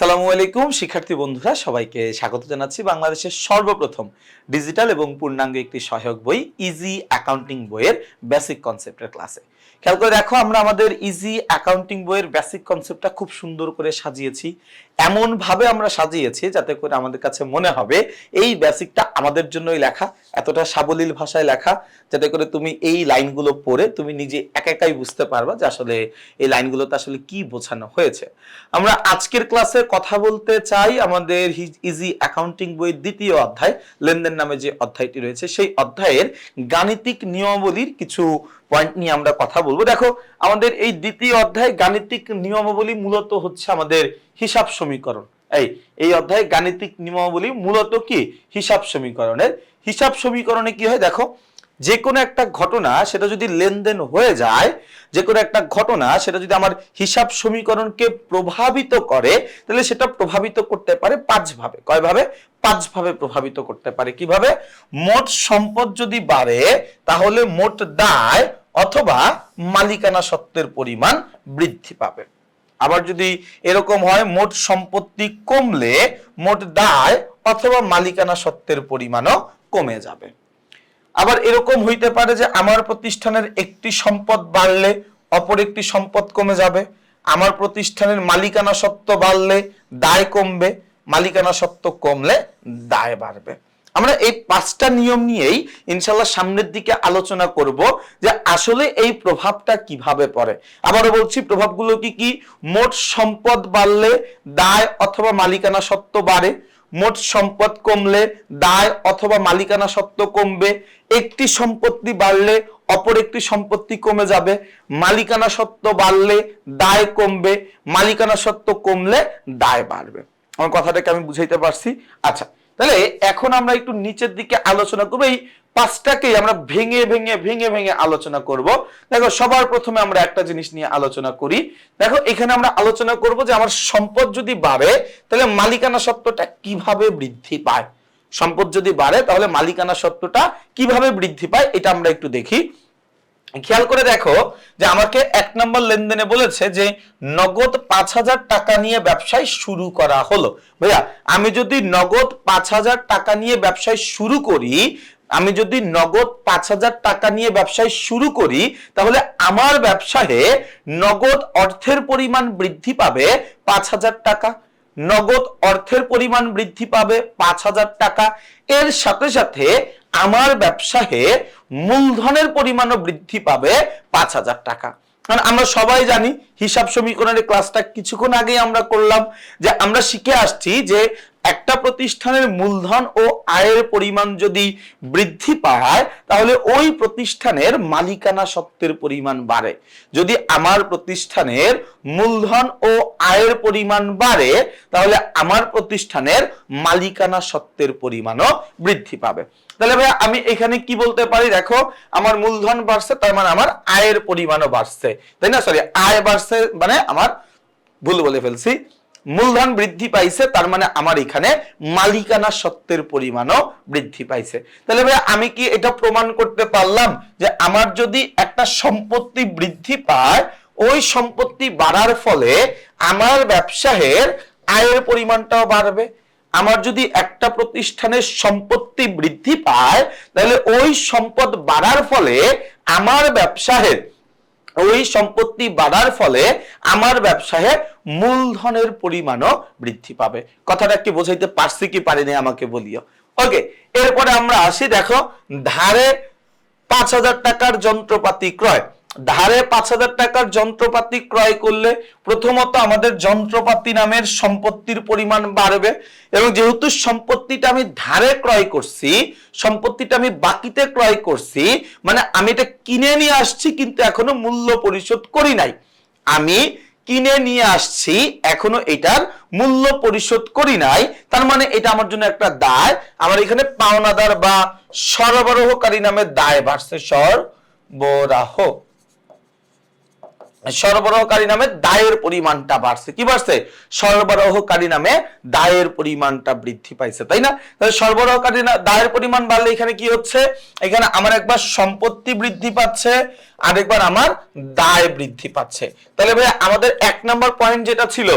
সালামু আলাইকুম, শিক্ষার্থী বন্ধুরা, সবাইকে স্বাগত জানাচ্ছি বাংলাদেশের সর্বপ্রথম ডিজিটাল এবং পূর্ণাঙ্গ একটি সহায়ক বই ইজি অ্যাকাউন্টিং বইয়ের বেসিক কনসেপ্টের ক্লাসে খেয়াল করে দেখো, আমরা আমাদের ইজি অ্যাকাউন্টিং বইয়ের বেসিক কনসেপ্টটা খুব সুন্দর করে সাজিয়েছি। এমন ভাবে আমরা সাজিয়েছি যাতে করে আমাদের কাছে মনে হবে এই বেসিকটা আমাদের জন্যই লেখা, এতটা সাবলীল ভাষায় লেখা, যাতে করে তুমি এই লাইনগুলো পড়ে তুমি নিজে একা একাই বুঝতে পারবা যে আসলে এই লাইনগুলোতে আসলে কি বোঝানো হয়েছে। আমরা আজকের ক্লাসে কথা বলতে চাই আমাদের ইজি অ্যাকাউন্টিং বইয়ের দ্বিতীয় অধ্যায়, লেনদেন নামে যে অধ্যায়টি রয়েছে, সেই অধ্যায়ের গাণিতিক নিয়মাবলীর কিছু পয়েন্ট নিয়ে আমরা কথা বলব। দেখো, আমাদের এই দ্বিতীয় অধ্যায় গাণিতিক নিয়মাবলী মূলত হচ্ছে আমাদের হিসাব সমীকরণ। এই এই অধ্যায়ে গাণিতিক নিয়মাবলী মূলত কি? হিসাব সমীকরণের। হিসাব সমীকরণে কি হয় দেখো যে কোনো একটা ঘটনা সেটা যদি লেনদেন হয়ে যায় যে কোনো একটা ঘটনা সেটা যদি আমার হিসাব সমীকরণকে প্রভাবিত করে, তাহলে সেটা প্রভাবিত করতে পারে পাঁচ ভাবে কয় ভাবে পাঁচ ভাবে প্রভাবিত করতে পারে। কীভাবে? মোট সম্পদ যদি বাড়ে, তাহলে মোট দায় অথবা মালিকানা সত্ত্বের পরিমাণ বৃদ্ধি পাবে। আবার যদি এরকম হয়, মোট সম্পত্তি কমলে মোট দায় অথবা মালিকানা সত্ত্বের পরিমাণও কমে যাবে। আবার এরকম হইতে পারে যে, আমার প্রতিষ্ঠানের একটি সম্পদ বাড়লে অপর একটি সম্পদ কমে যাবে। আমার প্রতিষ্ঠানের মালিকানা সত্ত্ব বাড়লে দায় কমবে, মালিকানা সত্ত্ব কমলে দায় বাড়বে। আমরা এই পাঁচটা নিয়ম নিয়েই ইনশাল্লাহ সামনের দিকে আলোচনা করব যে আসলে এই প্রভাবটা কীভাবে পড়ে। আবারও বলছি, প্রভাবগুলো কি কি? মোট সম্পদ বাড়লে দায় অথবা মালিকানা সত্ত্ব বাড়ে। মোট সম্পদ কমলে দায় অথবা মালিকানা সত্ত্ব কমবে। একটি সম্পত্তি বাড়লে অপর একটি সম্পত্তি কমে যাবে। মালিকানা সত্ত্ব বাড়লে দায় কমবে। মালিকানা সত্ত্ব কমলে দায় বাড়বে। আমার কথাটাকে আমি বুঝাইতে পারছি। আচ্ছা তাহলে এখন আমরা একটু নিচের দিকে আলোচনা করব। এই পাঁচটাকেই আমরা ভেঙে ভেঙে ভেঙে ভেঙে আলোচনা করব। দেখো, সবার প্রথমে আমরা একটা জিনিস নিয়ে আলোচনা করি। দেখো, এখানে আমরা আলোচনা করব যে আমার সম্পদ যদি বাড়ে, তাহলে মালিকানা সত্ত্বটা কীভাবে বৃদ্ধি পায়? সম্পদ যদি বাড়ে, তাহলে মালিকানা সত্ত্বটা কীভাবে বৃদ্ধি পায়? এটা আমরা একটু দেখি। খেয়াল করে দেখো যে আমাকে এক নম্বর লেনদেনে বলেছে যে নগদ পাঁচ হাজার টাকা নিয়ে ব্যবসায় শুরু করা হলো। ভাইয়া, আমি যদি নগদ পাঁচ হাজার টাকা নিয়ে ব্যবসায় শুরু করি, আমি যদি নগদ পাঁচ হাজার টাকা নিয়ে ব্যবসায় শুরু করি, তাহলে আমার ব্যবসায়ে নগদ অর্থের পরিমাণ বৃদ্ধি পাবে পাঁচ হাজার টাকা। নগদ অর্থের পরিমাণ বৃদ্ধি পাবে পাঁচ হাজার টাকা। এর সাথে সাথে আমার ব্যবসায় মূলধনের পরিমাণও বৃদ্ধি পাবে পাঁচ হাজার টাকা। কারণ আমরা সবাই জানি হিসাব সমীকরণের ক্লাসটা কিছুক্ষণ আগেই আমরা করলাম যে আমরা শিখে আসছি যে একটা প্রতিষ্ঠানের মূলধন ও আয়ের পরিমাণ যদি বৃদ্ধি পায়, তাহলে ওই প্রতিষ্ঠানের মালিকানা সত্ত্বের পরিমাণ বাড়ে। যদি আমার প্রতিষ্ঠানের মূলধন ও আয়ের পরিমাণ বাড়ে, তাহলে আমার প্রতিষ্ঠানের মালিকানা সত্ত্বের পরিমাণও বৃদ্ধি পাবে। তাহলে ভাই আমি এখানে কি বলতে পারি? দেখো, আমার মূলধন বাড়ছে, তার মানে আমার আয়ের পরিমাণও বাড়ছে। তাই না? সরি আয় বাড়ছে মানে আমার ভুল বলে ফেলছি। মূলধন বৃদ্ধি পাইছে, তার মানে আমার এখানে মালিকানা সত্ত্বের পরিমাণও বৃদ্ধি পাইছে। তাহলে ভাই আমি কি এটা প্রমাণ করতে পারলাম যে আমার যদি একটা সম্পত্তি বৃদ্ধি পায়, ওই সম্পত্তি বাড়ার ফলে আমার ব্যবসায়ের আয়ের পরিমাণটাও বাড়বে। আমার যদি একটা প্রতিষ্ঠানের সম্পত্তি বৃদ্ধি পায়, তাহলে ওই সম্পদ বাড়ার ফলে আমার ব্যবসায়ের ওই সম্পত্তি বাড়ার ফলে আমার ব্যবসায় মূলধনের পরিমাণও বৃদ্ধি পাবে। কথাটা কি বোঝাইতে পারছি কি পারিনি আমাকে বলিও। ওকে, এরপরে আমরা আসি দেখো, ধারে পাঁচ হাজার টাকার যন্ত্রপাতি ক্রয়। ধারে পাঁচ হাজার টাকার যন্ত্রপাতি ক্রয় করলে প্রথমত আমাদের যন্ত্রপাতি নামের সম্পত্তির পরিমাণ বাড়বে এবং যেহেতু সম্পত্তিটা আমি ধারে ক্রয় করছি, সম্পত্তিটা আমি বাকিতে ক্রয় করছি মানে আমি এটা কিনে নিয়ে আসছি কিন্তু এখনও মূল্য পরিশোধ করি নাই। আমি কিনে নিয়ে আসছি, এখনও এটার মূল্য পরিশোধ করি নাই, তার মানে এটা আমার জন্য একটা দায়। আমার এখানে পাওনাদার বা সরবরাহকারী নামে দায় বাড়ছে সরবরাহ। সরবরাহকারী নামে দায়ের পরিমাণটা বাড়ছে। কি বাড়ছে? সরবরাহকারী নামে দায়ের পরিমাণটা বৃদ্ধি পাইছে, তাই না? তাহলে সরবরাহকারী দায়ের পরিমাণ বাড়লে এখানে কি হচ্ছে? এখানে আমার একবার সম্পত্তি বৃদ্ধি পাচ্ছে, আরেকবার আমার দায় বৃদ্ধি পাচ্ছে। তাহলে ভাই আমাদের এক নম্বর পয়েন্ট যেটা ছিল,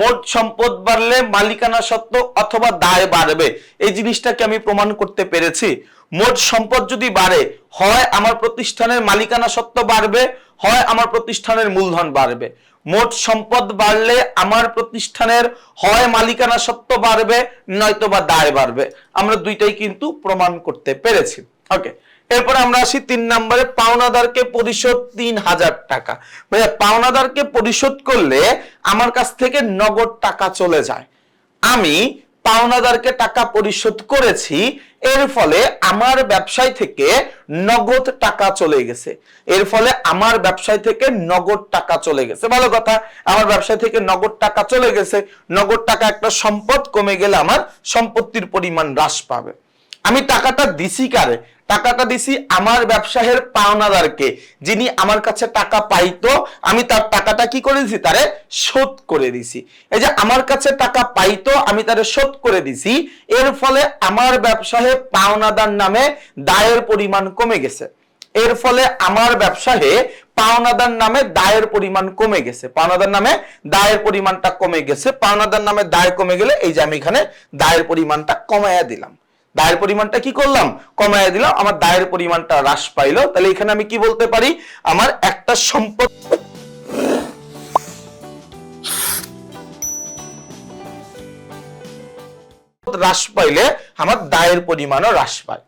মোট সম্পদ বাড়লে মালিকানা সত্ত্ব অথবা দায় বাড়বে। এই জিনিসটাকে আমি প্রমাণ করতে পেরেছি। মোট সম্পদ যদি বাড়ে, হয় আমার প্রতিষ্ঠানের মালিকানা সত্ত্ব বাড়বে, হয় আমার প্রতিষ্ঠানের মূলধন বাড়বে। মোট সম্পদ বাড়লে আমার প্রতিষ্ঠানের হয় মালিকানা সত্ত্ব বাড়বে নয়তো বা দায় বাড়বে। আমরা দুইটাই কিন্তু প্রমাণ করতে পেরেছি। ওকে এরপর আমরা আসি তিন নম্বরে, পাওনাদারকে পরিশোধ তিন হাজার টাকা। ভাইয়া, পাওনাদারকে পরিশোধ করলে আমার কাছ থেকে নগদ টাকা চলে যায়। আমি পাওনাদারকে টাকা পরিশোধ করেছি, এর ফলে আমার ব্যবসায় থেকে নগদ টাকা চলে গেছে। এর ফলে আমার ব্যবসায় থেকে নগদ টাকা চলে গেছে। ভালো কথা, আমার ব্যবসায় থেকে নগদ টাকা চলে গেছে। নগদ টাকা একটা সম্পদ কমে গেলে আমার সম্পত্তির পরিমাণ হ্রাস পাবে। আমি টাকাটা দিছি কারে? টাকাটা দিছি আমার ব্যবসায়ের পাওনাদারকে, যিনি আমার কাছে টাকা পাইতো, আমি তার টাকাটা কি করে দিছি? তারে শোধ করে দিছি। এই যে আমার কাছে টাকা পাইতো, আমি তারে শোধ করে দিছি, এর ফলে আমার ব্যবসায়ে পাওনাদার নামে দায়ের পরিমাণ কমে গেছে। এর ফলে আমার ব্যবসায়ে পাওনাদার নামে দায়ের পরিমাণ কমে গেছে। পাওনাদার নামে দায়ের পরিমাণটা কমে গেছে। পাওনাদার নামে দায় কমে গেলে এই যে আমি এখানে দায়ের পরিমাণটা কমাইয়া দিলাম। দায়ের পরিমাণটা কি করলাম? কমাইয়া দিলাম, আমার দায়ের পরিমাণটা হ্রাস পাইলো। তাহলে এখানে আমি কি বলতে পারি? আমার একটা সম্পদ হ্রাস পাইলে আমার দায়ের পরিমাণও হ্রাস পায়।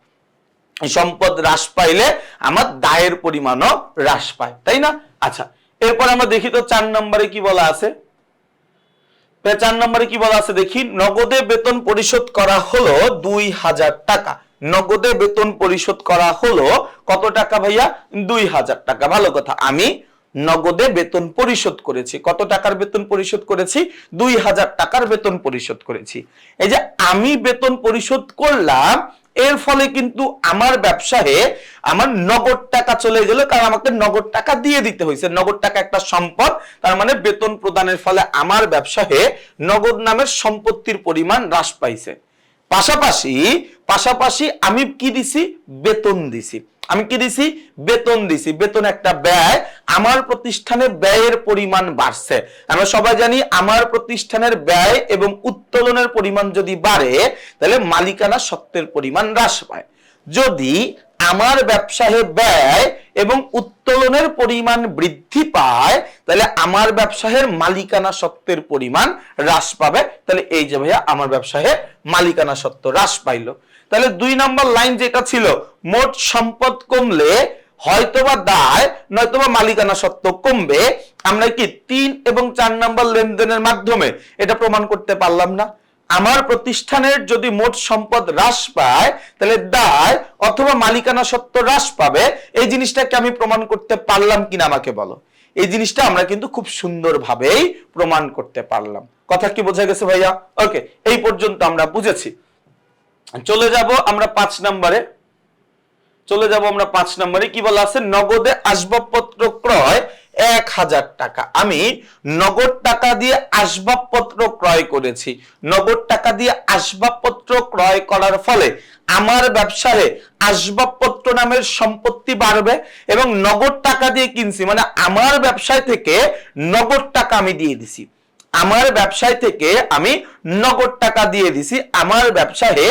সম্পদ হ্রাস পাইলে আমার দায়ের পরিমাণও হ্রাস পায়। তাই না? আচ্ছা এরপর আমরা দেখি তো চার নম্বরে কি বলা আছে? চার নম্বরে কি বলা আছে দেখি, নগদে বেতন পরিশোধ করা হলো দুই হাজার টাকা। নগদে বেতন পরিশোধ করা হলো কত টাকা ভাইয়া? দুই হাজার টাকা। ভালো কথা, আমি নগদে বেতন পরিশোধ করেছি। কত টাকার বেতন পরিশোধ করেছি? দুই হাজার টাকার বেতন পরিশোধ করেছি। এই যে আমি বেতন পরিশোধ করলাম এর ফলে কিন্তু আমার ব্যবসায় আমার নগদ টাকা চলে গেল, কারণ আমাকে নগদ টাকা দিয়ে দিতে হয়েছে। নগদ টাকা একটা সম্পদ, তার মানে বেতন প্রদানের ফলে আমার ব্যবসায় নগদ নামের সম্পত্তির পরিমাণ হ্রাস পাইছে। পাশাপাশি পাশাপাশি আমি কি দিছি? বেতন দিছি। আমি কি দিছি? বেতন দিছি। বেতন একটা ব্যয়। আমার প্রতিষ্ঠানে ব্যয়ের পরিমাণ বাড়ছে। আমরা সবাই জানি আমার প্রতিষ্ঠানের ব্যয় এবং উত্তোলনের পরিমাণ যদি বাড়ে, তাহলে মালিকানা সত্ত্বের পরিমাণ হ্রাস পায়। যদি আমার ব্যবসায়ে ব্যয় এবং উত্তোলনের পরিমাণ বৃদ্ধি পায়, তাহলে আমার ব্যবসায়ের মালিকানা সত্ত্বের পরিমাণ হ্রাস পাবে। তাহলে এই যে ভাইয়া, আমার ব্যবসায়ে মালিকানা সত্ত্ব হ্রাস পাইলো। তাহলে দুই নম্বর লাইন যেটা ছিল, মোট সম্পদ কমলে হয়তোবা দায়, নয়তোবা মালিকানা সত্ত্ব কমবে। আমরা কি তিন এবং চার নম্বর লেনদেনের মাধ্যমে এটা প্রমাণ করতে পারলাম না? আমার প্রতিষ্ঠানের যদি মোট সম্পদ হ্রাস পায়, তাহলে দায় অথবা মালিকানা সত্ত্ব হ্রাস পাবে। এই জিনিসটাকে আমি প্রমাণ করতে পারলাম কিনা আমাকে বলো। এই জিনিসটা আমরা কিন্তু খুব সুন্দরভাবেই প্রমাণ করতে পারলাম। কথা কি বোঝা গেছে ভাইয়া? ওকে, এই পর্যন্ত আমরা বুঝেছি। চলে যাব আমরা পাঁচ নম্বরে। চলে যাব আমরা পাঁচ নম্বরে, কি বলা আছে? নগদে আসবাবপত্র ক্রয় এক হাজার টাকা। আমি নগদ টাকা দিয়ে আসবাবপত্র ক্রয় করেছি। নগদ টাকা দিয়ে আসবাবপত্র ক্রয় করার ফলে আমার ব্যবসায়ে আসবাবপত্র নামের সম্পত্তি বাড়বে এবং নগদ টাকা দিয়ে কিনছি। মানে আমার ব্যবসায় থেকে নগদ টাকা আমি দিয়ে দিছি। আমার ব্যবসায় থেকে আমি নগদ টাকা দিয়ে দিছি, আমার ব্যবসায়ে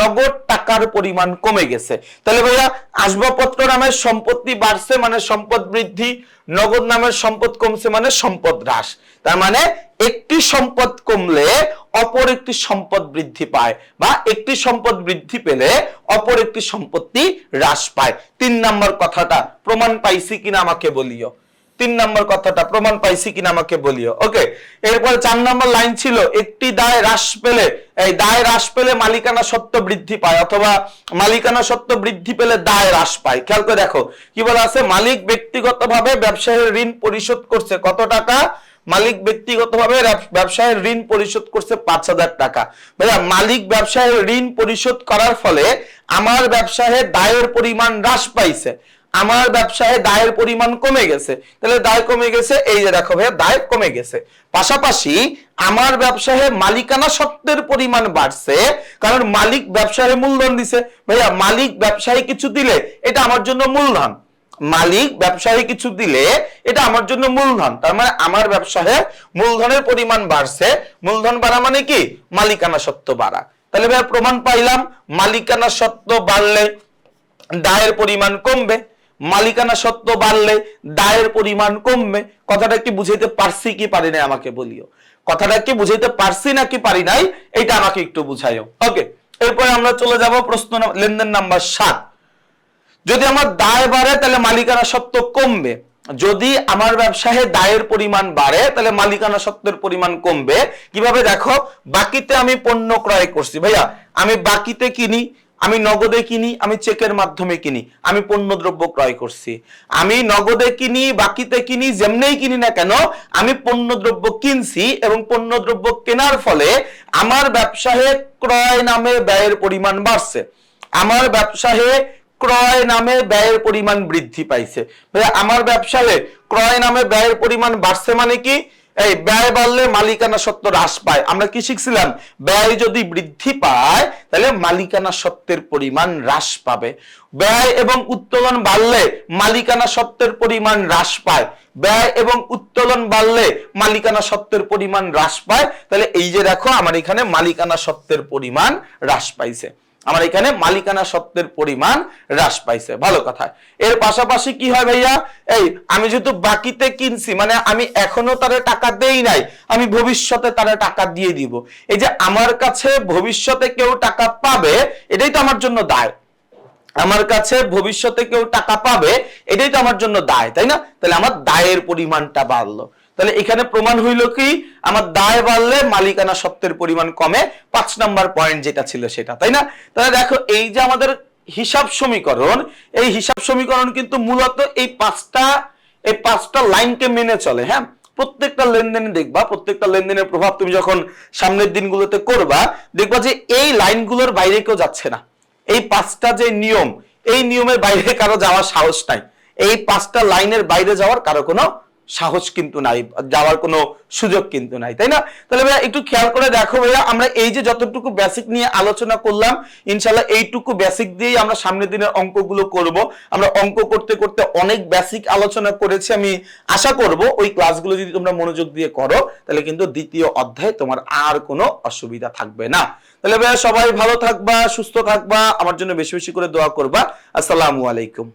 নগদ টাকার পরিমাণ কমে গেছে। তাহলে ভাইয়া, আসবাবপত্র নামের সম্পত্তি বাড়ছে মানে সম্পদ বৃদ্ধি, নগদ নামের সম্পদ কমছে মানে সম্পদ হ্রাস। তার মানে একটি সম্পদ কমলে অপর একটি সম্পদ বৃদ্ধি পায় বা একটি সম্পদ বৃদ্ধি পেলে অপর একটি সম্পত্তি হ্রাস পায়। তিন নম্বর কথাটা, প্রমাণ পাইছি কিনা আমাকে বলিও। তিন নম্বর কথাটা প্রমাণ পাইছি কিনা আমাকে বলিও। ওকে এরপরে চার নম্বর লাইন ছিল, একটি দায় হ্রাস পেলে, এই দায় হ্রাস পেলে মালিকানা সত্ত্ব বৃদ্ধি পায়, অথবা মালিকানা সত্ত্ব বৃদ্ধি পেলে দায় হ্রাস পায়। খেয়াল করে দেখো, কি বলা আছে? মালিক ব্যক্তিগতভাবে ব্যবসায়ের ঋণ পরিশোধ করছে কত টাকা? মালিক ব্যক্তিগতভাবে ব্যব- ব্যবসায়ের ঋণ পরিশোধ করছে পাঁচ হাজার টাকা। ভাইয়া মালিক ব্যবসায়ের ঋণ পরিশোধ করার ফলে আমার ব্যবসায়ে দায়ের পরিমাণ হ্রাস পাইছে। আমার ব্যবসায় দায়ের পরিমাণ কমে গেছে। তাহলে দায় কমে গেছে, এই যে দেখো ভাইয়া, দায় কমে গেছে। পাশাপাশি আমার ব্যবসায় মালিকানা সত্ত্বের পরিমাণ বাড়ছে, কারণ মালিক ব্যবসায় মূলধন দিছে। ভাইয়া, মালিক ব্যবসায় কিছু দিলে এটা আমার জন্য মূলধন। মালিক ব্যবসায়ী কিছু দিলে এটা আমার জন্য মূলধন। তার মানে আমার ব্যবসায় মূলধনের পরিমাণ বাড়ছে। মূলধন বাড়া মানে কি? মালিকানা সত্ত্ব বাড়া। তাহলে ভাইয়া প্রমাণ পাইলাম, মালিকানা সত্ত্ব বাড়লে দায়ের পরিমাণ কমবে। মালিকানা সত্ত্ব বাড়লে দায়ের পরিমাণ কমবে। কথাটা কি বুঝাইতে পারছি কি পারি নাই আমাকে বলিও। কথাটা কি বুঝাইতে পারছি নাকি পারি নাই এটা আমাকে একটু বুঝাইও। ওকে এরপরে আমরা চলে যাব প্রশ্ন লেনদেন নাম্বার সাত। যদি আমার দায় বাড়ে, তাহলে মালিকানা সত্ত্ব কমবে। যদি আমার ব্যবসায় দায়ের পরিমাণ বাড়ে, তাহলে মালিকানা সত্ত্বের পরিমাণ কমবে। কীভাবে দেখো? বাকিতে আমি পণ্য ক্রয় করছি। ভাইয়া, আমি বাকিতে কিনি আমি নগদে কিনি, আমি চেকের মাধ্যমে কিনি, আমি পণ্য দ্রব্য ক্রয় করছি। আমি নগদে কিনি, বাকিতে কিনি, যেমনেই কিনি না কেন, আমি পণ্য দ্রব্য কিনছি এবং পণ্য দ্রব্য কেনার ফলে আমার ব্যবসায় ক্রয় নামে ব্যয়ের পরিমাণ বাড়ছে। আমার ব্যবসায় ক্রয় নামে ব্যয়ের পরিমাণ বৃদ্ধি পাইছে। আমার ব্যবসায় ক্রয় নামে ব্যয়ের পরিমাণ বাড়ছে মানে কি? এই ব্যয় বাড়লে মালিকানা সত্ত্ব হ্রাস পায়। আমরা কি শিখছিলাম? ব্যয় যদি বৃদ্ধি পায়, তাহলে মালিকানা সত্ত্বের পরিমাণ হ্রাস পাবে। ব্যয় এবং উত্তোলন বাড়লে মালিকানা সত্ত্বের পরিমাণ হ্রাস পায়। ব্যয় এবং উত্তোলন বাড়লে মালিকানা সত্ত্বের পরিমাণ হ্রাস পায়। তাহলে এই যে দেখো, আমার এখানে মালিকানা সত্ত্বের পরিমাণ হ্রাস পাইছে। আমার এখানে মালিকানা সত্ত্বের পরিমাণ হ্রাস পাইছে। ভালো কথা। এর পাশাপাশি কি হয় ভাইয়া? এই, আমি যেহেতু বাকিতে কিনছি মানে আমি এখনও তারা টাকা দেই নাই, আমি ভবিষ্যতে তারা টাকা দিয়ে দিব। এই যে আমার কাছে ভবিষ্যতে কেউ টাকা পাবে, এটাই তো আমার জন্য দায়। আমার কাছে ভবিষ্যতে কেউ টাকা পাবে, এটাই তো আমার জন্য দায়, তাই না? তাহলে আমার দায়ের পরিমাণটা বাড়লো। তাহলে এখানে প্রমাণ হইল কি? আমার দায় বাড়লে মালিকানা সত্ত্বের পরিমাণ কমে। পাঁচ নাম্বার পয়েন্ট যেটা ছিল সেটা, তাই না? তাহলে দেখো, এই যে আমাদের হিসাব সমীকরণ, এই হিসাব সমীকরণ কিন্তু মূলত এই পাঁচটা এই পাঁচটা লাইনকে মেনে চলে হ্যাঁ? প্রত্যেকটা লেনদেনে দেখবা, প্রত্যেকটা লেনদেনের প্রভাব তুমি যখন সামনের দিনগুলোতে করবা, দেখবা যে এই লাইনগুলোর বাইরে কেউ যাচ্ছে না। এই পাঁচটা যে নিয়ম, এই নিয়মের বাইরে কারও যাওয়ার সাহস নাই। এই পাঁচটা লাইনের বাইরে যাওয়ার কারও কোনো সাহস কিন্তু নাই, যাওয়ার কোনো সুযোগ কিন্তু নাই, তাই না? তাহলে ভাইয়া একটু খেয়াল করে দেখো ভাইয়া, আমরা এই যে যতটুকু বেসিক নিয়ে আলোচনা করলাম ইনশাল্লাহ এইটুকু বেসিক দিয়েই আমরা সামনের দিনের অঙ্কগুলো করব। আমরা অঙ্ক করতে করতে অনেক বেসিক আলোচনা করেছি, আমি আশা করব ওই ক্লাসগুলো যদি তোমরা মনোযোগ দিয়ে করো, তাহলে কিন্তু দ্বিতীয় অধ্যায়ে তোমার আর কোনো অসুবিধা থাকবে না। তাহলে ভাইয়া সবাই ভালো থাকবা, সুস্থ থাকবা, আমার জন্য বেশি বেশি করে দোয়া করবা। আসসালামু আলাইকুম।